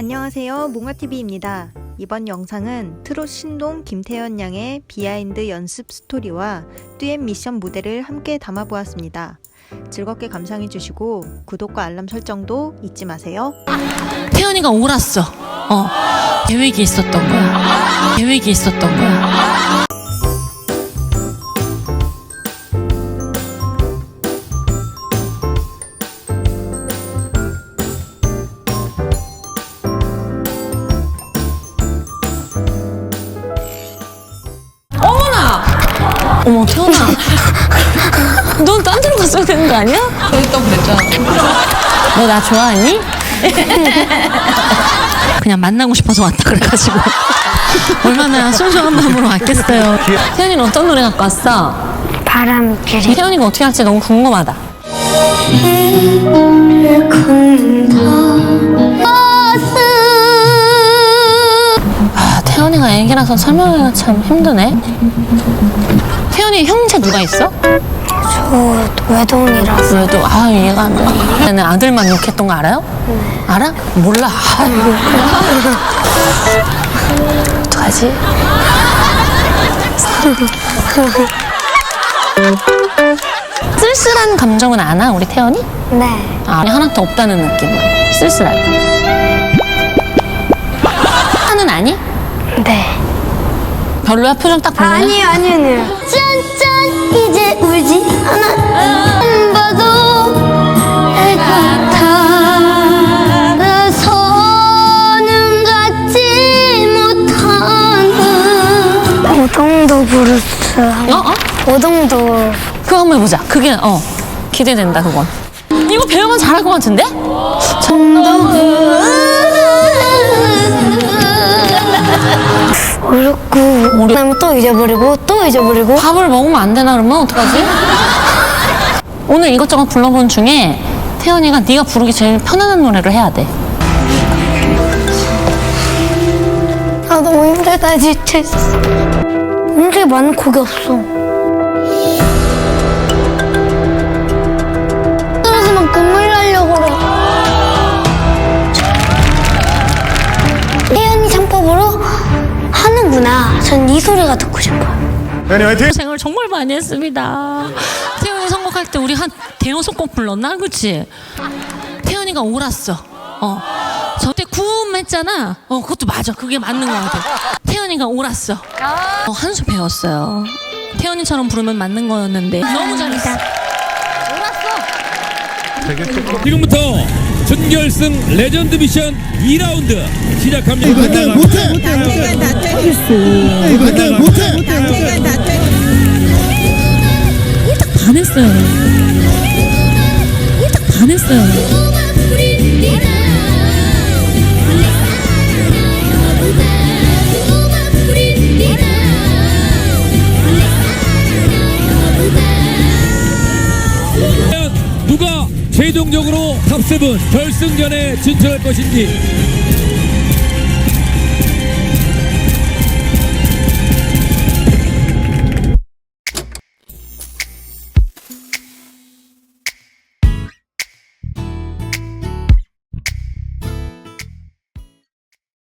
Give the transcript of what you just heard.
안녕하세요. 몽아TV입니다. 이번 영상은 트롯 신동 김태현 양의 비하인드 연습 스토리와 듀엣 미션 무대를 함께 담아보았습니다. 즐겁게 감상해주시고 구독과 알람 설정도 잊지 마세요. 태연이가 옳았어. 어. 계획이 있었던 거야. 계획이 있었던 거야. 어머, 태연아. 넌 딴 데로 갔어야 되는 거 아니야? 여기 있다고 그랬잖아. 너 나 좋아하니? 그냥 만나고 싶어서 왔다 그래가지고 얼마나 순수한 마음으로 왔겠어요. 태연이는 어떤 노래 갖고 왔어? 바람길이 태연이가 어떻게 할지 너무 궁금하다. 아, 태연이가 애기라서 설명하기가 참 힘드네. 태연이 형제 누가 있어? 저 외동이라서 그래도 아 이해가 안 돼. 얘는 아들만 욕했던 거 알아요? 알아? 몰라. 어떡하지? 쓸쓸한 감정은 아나 우리 태연이? 네 아 하나도 없다는 느낌. 쓸쓸하게. 하는 아니? 네. 별로야 표정 딱 보면. 아니요 아니요 아니요 짠짠 이제 울지 않아 안 봐도 알 같아 나서는 갖지 못하는 오동도 브루스 어? 어? 오동도 그거 한번 해보자. 그게 어 기대된다 그건. 이거 배우면 잘할 것 같은데? 어렵고 그다음에 또 잊어버리고 또 잊어버리고? 밥을 먹으면 안 되나 그러면? 어떡하지? 오늘 이것저것 불러본 중에 태연이가 네가 부르기 제일 편안한 노래를 해야 돼. 아 너무 힘들다 지쳤어. 음식이 많은 곡이 없어. 떨어지면 눈물 나려고 그래. 혜연이 창법으로 하는구나 전 이 소리가 듣고 싶어요 태연이 화이팅! 고생을 정말 많이 했습니다. 태연이 선곡할 때 우리 한 대여섯 곡 불렀나? 그치? 태연이가 옳았어. 어. 저때 구음 했잖아. 어, 그것도 맞아. 그게 맞는 거 같아. 태연이가 옳았어. 어, 한 수 배웠어요. 태연이처럼 부르면 맞는 거였는데 너무 잘했어. 지금부터 준결승 레전드 미션 2라운드 시작합니다. 못해 못해 못해 못해 못해 반했어요. 딱 반했어요. 최종적으로 탑7 결승전에 진출할 것인지